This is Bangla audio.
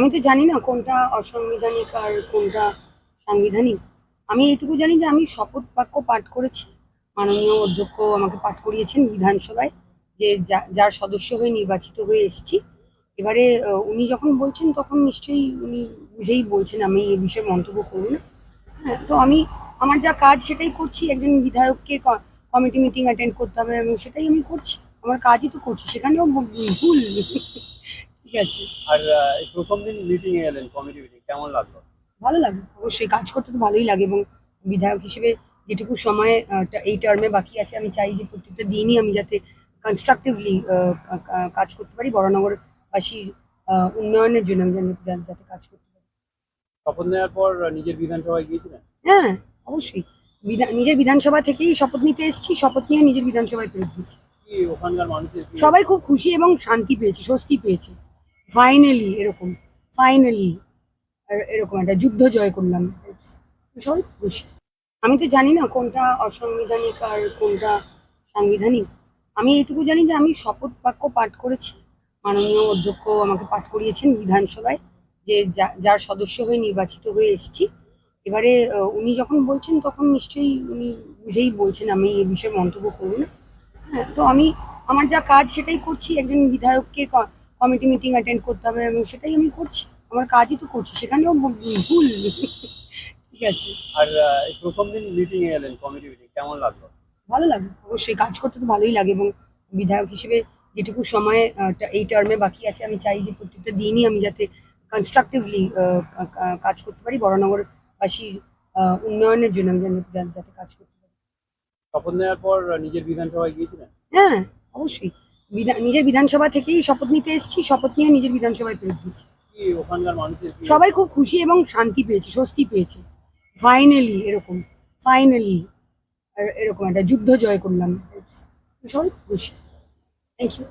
আমি তো জানি না কোনটা অসাংবিধানিক আর কোনটা সাংবিধানিক। আমি এইটুকু জানি যে আমি শপথ বাক্য পাঠ করেছি। মাননীয় অধ্যক্ষ আমাকে পাঠ করিয়েছেন বিধানসভায় যে যার সদস্য হয়ে নির্বাচিত হয়ে এসেছি। এবারে উনি যখন বলছেন তখন নিশ্চয়ই উনি বুঝেই বলছেন আমি এ বিষয়ে মন্তব্য করব না। হ্যাঁ তো আমি আমার যা কাজ সেটাই করছি। একজন বিধায়ককে কমিটি মিটিং অ্যাটেন্ড করতে হবে এবং সেটাই আমি করছি। আমার কাজই তো করছি, সেখানেও ভুল। ঠিক আছে। আর এই প্রথম দিন মিটিং এ এলেন কমিটি মিটিং কেমন লাগল? ভালো লাগে অবশ্যই কাজ করতে তো ভালোই লাগে এবং বিধায়ক হিসেবে যেটুকু সময় এই টার্মে বাকি আছে আমি চাই যে প্রত্যেকটা দিনই আমি যাতে কনস্ট্রাকটিভলি কাজ করতে পারি বড়নগরবাসীর উন্নয়নের জন্য আমি যাতে কাজ করতে পারি। শপথ নেওয়ার পর নিজের বিধানসভায় গিয়েছিলেন? হ্যাঁ অবশ্যই। বিধা- নিজের বিধানসভা থেকেই শপথ নিতে এসেছি শপথ নিয়ে নিজের বিধানসভায় ফেরত দিয়েছি ওখানকার মানুষের সবাই খুব খুশি এবং শান্তি পেয়েছে স্বস্তি পেয়েছে। ফাইনালি এরকম ফাইনালি এরকম একটা যুদ্ধ জয় করলাম। সবাই খুশি। আমি তো জানি না কোনটা অসাংবিধানিক আর কোনটা সাংবিধানিক। আমি এইটুকু জানি যে আমি শপথ বাক্য পাঠ করেছি। মাননীয় অধ্যক্ষ আমাকে পাঠ করিয়েছেন বিধানসভায় যে যার সদস্য হয়ে নির্বাচিত হয়ে এসেছি। এবারে উনি যখন বলছেন তখন নিশ্চয়ই উনি বুঝেই বলছেন আমি এ বিষয়ে মন্তব্য করব না। হ্যাঁ তো আমি, আমার যা কাজ সেটাই করছি। একজন বিধায়ককে কমিটি মিটিং অ্যাটেন্ড করতে হবে এবং সেটাই আমি করছি। আমার কাজই তো করছি সেখানেও ভুল ঠিক আছে। আর প্রথম দিন মিটিং এ এলেন কমিটি মিটিং কেমন লাগল? ভালো লাগে অবশ্যই। কাজ করতে তো ভালোই লাগে এবং বিধায়ক হিসেবে যেটুকু সময় এই টার্মে বাকি আছে আমি চাই যে প্রত্যেকটা দিনই আমি যাতে কনস্ট্রাকটিভলি কাজ করতে পারি বড়নগরবাসীর উন্নয়নের জন্য আমি যাতে কাজ করতে পারি। শপথ নেওয়ার পর নিজের বিধানসভায় গিয়েছিলেন? হ্যাঁ অবশ্যই। নিজের বিধানসভা থেকেই শপথ নিতে এসেছি শপথ নিয়ে নিজের বিধানসভায় ফেরত দিয়েছি সবাই খুব খুশি এবং শান্তি পেয়েছে স্বস্তি পেয়েছে। ফাইনালি এরকম ফাইনালি এরকম একটা যুদ্ধ জয় করলাম। সবাই খুশি। Thank you